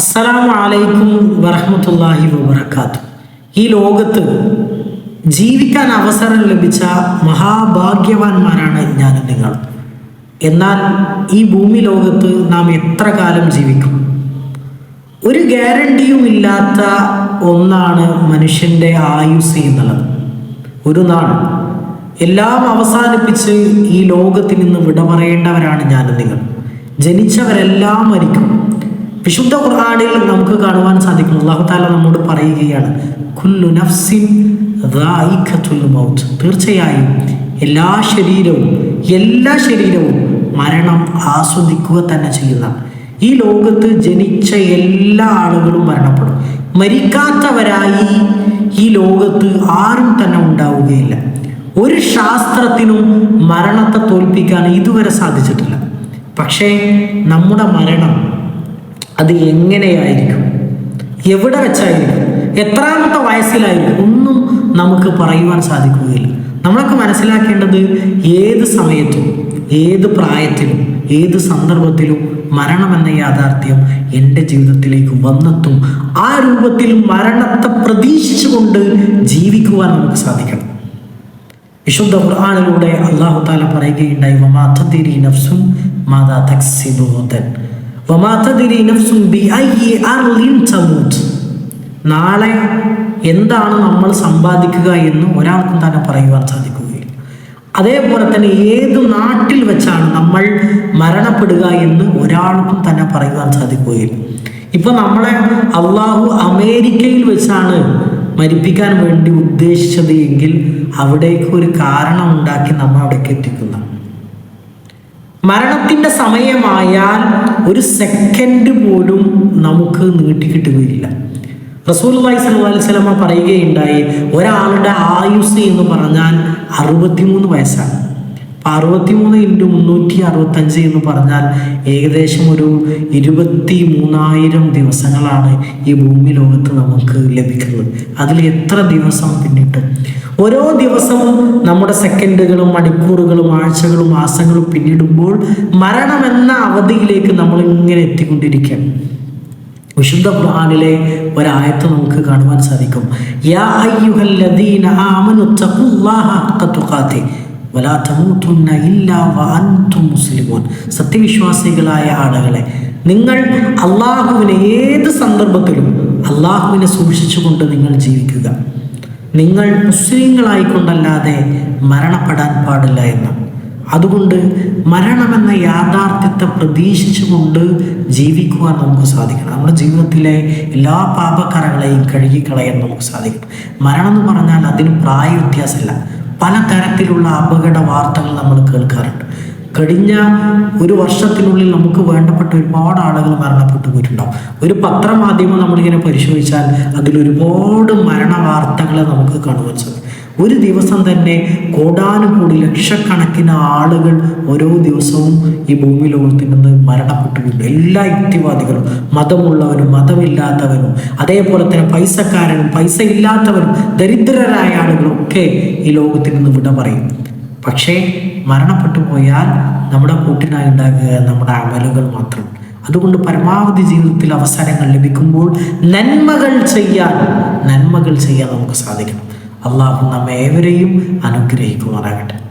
അസ്സലാമു അലൈക്കും വറഹമത്തല്ലാഹി വബർക്കാത്തു ഈ ലോകത്ത് ജീവിക്കാൻ അവസരം ലഭിച്ച മഹാഭാഗ്യവാന്മാരാണ് ഞാൻ നിങ്ങൾ. എന്നാൽ ഈ ഭൂമി ലോകത്ത് നാം എത്ര കാലം ജീവിക്കും? ഒരു ഗ്യാരണ്ടിയും ഇല്ലാത്ത ഒന്നാണ് മനുഷ്യന്റെ ആയുസ് എന്നുള്ളത്. ഒരു നാൾ എല്ലാം അവസാനിപ്പിച്ച് ഈ ലോകത്തിൽ നിന്ന് വിട പറയേണ്ടവരാണ് ഞാൻ നിങ്ങൾ. ജനിച്ചവരെല്ലാം മരിക്കും. വിശുദ്ധ ഖുർആാനിൽ നമുക്ക് കാണുവാൻ സാധിക്കും അള്ളാഹു താല നമ്മോട് പറയുകയാണ് കുല്ലു നഫ്സിൻ തീർച്ചയായും എല്ലാ ശരീരവും എല്ലാ ശരീരവും മരണം ആസ്വദിക്കുക തന്നെ ചെയ്യുന്ന ഈ ലോകത്ത് ജനിച്ച എല്ലാ ആളുകളും മരണപ്പെടും. മരിക്കാത്തവരായി ഈ ലോകത്ത് ആരും തന്നെ ഉണ്ടാവുകയില്ല. ഒരു ശാസ്ത്രത്തിനും മരണത്തെ തോൽപ്പിക്കാൻ ഇതുവരെ സാധിച്ചിട്ടില്ല. പക്ഷേ നമ്മുടെ മരണം അത് എങ്ങനെയായിരിക്കും? എവിടെ വെച്ചായിരിക്കും? എത്രാമത്തെ വയസ്സിലായിരിക്കും? ഒന്നും നമുക്ക് പറയുവാൻ സാധിക്കുകയില്ല. നമ്മളൊക്കെ മനസ്സിലാക്കേണ്ടത് ഏത് സമയത്തും ഏത് പ്രായത്തിലും ഏത് സന്ദർഭത്തിലും മരണമെന്ന യാഥാർത്ഥ്യം എന്റെ ജീവിതത്തിലേക്ക് വന്നെത്തും. ആ രൂപത്തിൽ മരണത്തെ പ്രതീക്ഷിച്ചുകൊണ്ട് ജീവിക്കുവാൻ നമുക്ക് സാധിക്കണം. വിശുദ്ധ ഖുർആാനിലൂടെ അള്ളാഹു താല പറയുകയുണ്ടായി മാതാ തക്സിബു നാളെ എന്താണ് നമ്മൾ സമ്പാദിക്കുക എന്ന് ഒരാൾക്കും തന്നെ പറയുവാൻ സാധിക്കുകയില്ല. അതേപോലെ തന്നെ ഏത് നാട്ടിൽ വെച്ചാണ് നമ്മൾ മരണപ്പെടുക എന്ന് ഒരാൾക്കും തന്നെ പറയുവാൻ സാധിക്കുകയില്ല. ഇപ്പൊ നമ്മളെ അള്ളാഹു അമേരിക്കയിൽ വെച്ചാണ് മരിപ്പിക്കാൻ വേണ്ടി ഉദ്ദേശിച്ചത് എങ്കിൽ അവിടേക്ക് ഒരു കാരണം ഉണ്ടാക്കി നമ്മൾ അവിടേക്ക് എത്തിക്കുന്ന മരണത്തിന്റെ സമയമായാൽ ഒരു സെക്കൻഡ് പോലും നമുക്ക് നീട്ടിക്കിട്ടുകയില്ല റസൂൽ അലൈഹി സ്വല്ലി സ്വലമ പറയുകയുണ്ടായി ഒരാളുടെ ആയുസ് എന്ന് പറഞ്ഞാൽ അറുപത്തിമൂന്ന് വയസ്സാണ്. അപ്പം അറുപത്തിമൂന്ന് ഇന്റു മുന്നൂറ്റി അറുപത്തഞ്ച് എന്ന് പറഞ്ഞാൽ ഏകദേശം ഒരു ഇരുപത്തി മൂന്നായിരം ദിവസങ്ങളാണ് ഈ ഭൂമി ലോകത്ത് നമുക്ക് ലഭിക്കുന്നത്. അതിൽ എത്ര ദിവസം പിന്നിട്ടും? ഓരോ ദിവസവും നമ്മുടെ സെക്കൻഡുകളും മണിക്കൂറുകളും ആഴ്ചകളും മാസങ്ങളും പിന്നിടുമ്പോൾ മരണമെന്ന അവധിയിലേക്ക് നമ്മൾ ഇങ്ങനെ എത്തിക്കൊണ്ടിരിക്കുകയാണ്. വിശുദ്ധ ഖുർആനിലെ ഒരായത്ത് നമുക്ക് കാണുവാൻ സാധിക്കും. യാ അയ്യുഹല്ലദീന ആമനു തഖുല്ലാഹ ഹഖ തുഖാതി വലാ തമൂതുന്ന ഇല്ലാ വഅൻതും മുസ്ലിമൂൻ. സത്യവിശ്വാസികളായ ആളുകളെ നിങ്ങൾ അള്ളാഹുവിനെ ഏത് സന്ദർഭത്തിലും അള്ളാഹുവിനെ സൂക്ഷിച്ചുകൊണ്ട് നിങ്ങൾ ജീവിക്കുക. നിങ്ങൾ മുസ്ലിങ്ങളായിക്കൊണ്ടല്ലാതെ മരണപ്പെടാൻ പാടില്ല എന്ന്. അതുകൊണ്ട് മരണമെന്ന യാഥാർത്ഥ്യത്തെ പ്രതീക്ഷിച്ചുകൊണ്ട് ജീവിക്കുവാൻ നമുക്ക് സാധിക്കണം. നമ്മുടെ ജീവിതത്തിലെ എല്ലാ പാപക്കറകളെയും കഴുകിക്കളയാൻ നമുക്ക് സാധിക്കണം. മരണം എന്ന് പറഞ്ഞാൽ അതിന് പ്രായ വ്യത്യാസമില്ല പലതരത്തിലുള്ള അപകട വാർത്തകൾ നമ്മൾ കേൾക്കാറുണ്ട്. കഴിഞ്ഞ ഒരു വർഷത്തിനുള്ളിൽ നമുക്ക് വേണ്ടപ്പെട്ട ഒരുപാട് ആളുകൾ മരണപ്പെട്ടു പോയിട്ടുണ്ടാവും. ഒരു പത്രമാധ്യമം നമ്മളിങ്ങനെ പരിശോധിച്ചാൽ അതിലൊരുപാട് മരണ വാർത്തകൾ നമുക്ക് കാണുവാൻ സാധിക്കും. ഒരു ദിവസം തന്നെ കോടാനുകൂടി ലക്ഷക്കണക്കിന് ആളുകൾ ഓരോ ദിവസവും ഈ ഭൂമി ലോകത്തിൽ നിന്ന് മരണപ്പെട്ടിട്ടുണ്ട്. എല്ലാ യുക്തിവാദികളും മതമുള്ളവരും മതമില്ലാത്തവരും അതേപോലെ തന്നെ പൈസക്കാരനും പൈസ ഇല്ലാത്തവരും ദരിദ്രരായ ആളുകളും ഒക്കെ ഈ ലോകത്തിൽ നിന്ന് വിട പറയും. പക്ഷേ മരണപ്പെട്ടു പോയാൽ നമ്മുടെ കൂട്ടിനായി ഉണ്ടാകുക നമ്മുടെ അമലുകൾ മാത്രം. അതുകൊണ്ട് പരമാവധി ജീവിതത്തിൽ അവസരങ്ങൾ ലഭിക്കുമ്പോൾ നന്മകൾ ചെയ്യാൻ നന്മകൾ ചെയ്യാൻ നമുക്ക് സാധിക്കണം. അള്ളാഹു നമ്മേവരെയും അനുഗ്രഹിക്കുമാറാകട്ടെ.